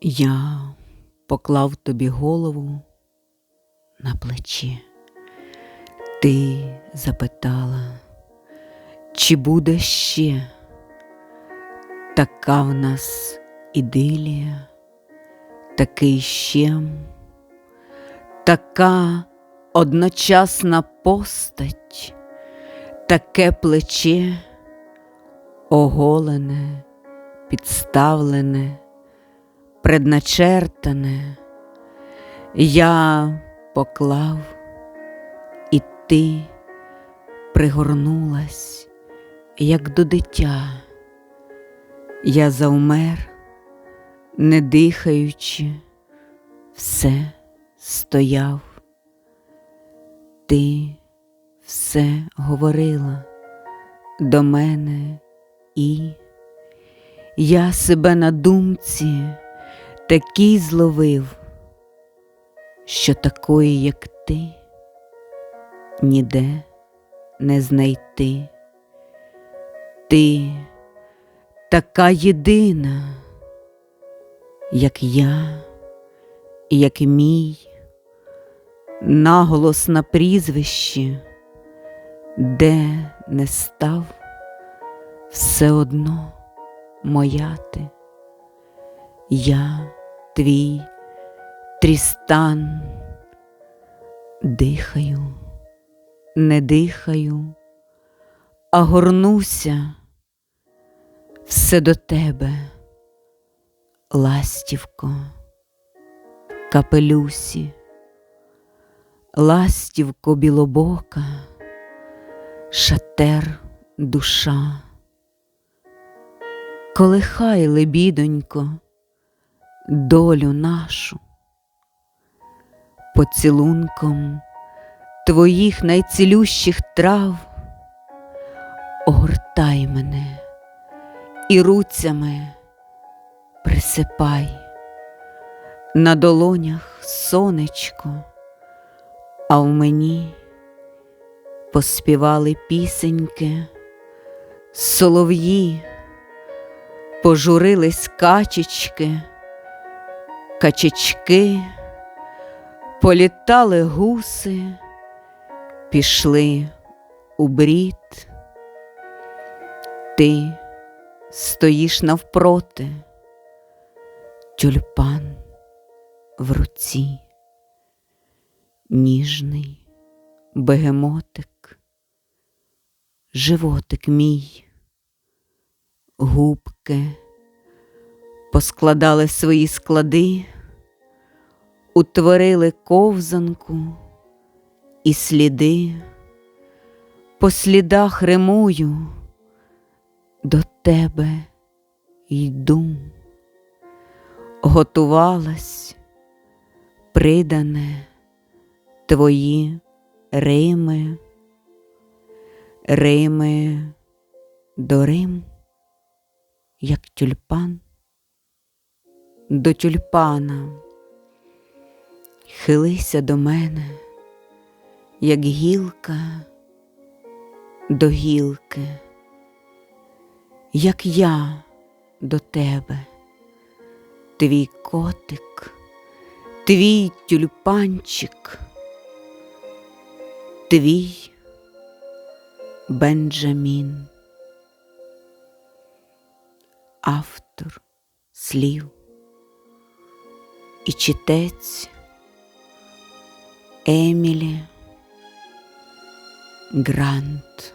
Я поклав тобі голову на плечі. Ти запитала, чи буде ще така в нас ідилія, такий щем, така одночасна постать, таке плече, оголене, підставлене, предначертане. Я поклав, і ти пригорнулась, як до дитя. Я завмер, не дихаючи, все стояв. Ти все говорила до мене, і я себе на думці такий зловив, що такої, як ти, ніде не знайти. Ти така єдина, як я, як мій, наголос на прізвищі, де не став, все одно моя ти. Я твій трістан, дихаю, не дихаю, а горнуся все до тебе, ластівко, капелюсі, ластівко білобока, шатер душа. Колихай, лебідонько, долю нашу, поцілунком твоїх найцілющих трав, огортай мене і руцями присипай. На долонях сонечко, а в мені поспівали пісеньки, солов'ї, пожурились качечки, качечки, політали гуси, пішли у брід. Ти стоїш навпроти, тюльпан в руці, ніжний бегемотик, животик мій, губки поскладали свої склади, утворили ковзанку і сліди, по слідах римую до тебе йду, готувалась, придане твої Рими, Рими до Рим, як тюльпан до тюльпана, хилися до мене, як гілка до гілки як я до тебе, твій котик, твій тюльпанчик, твій Бенджамін, автор слів і читець Емілі Грант.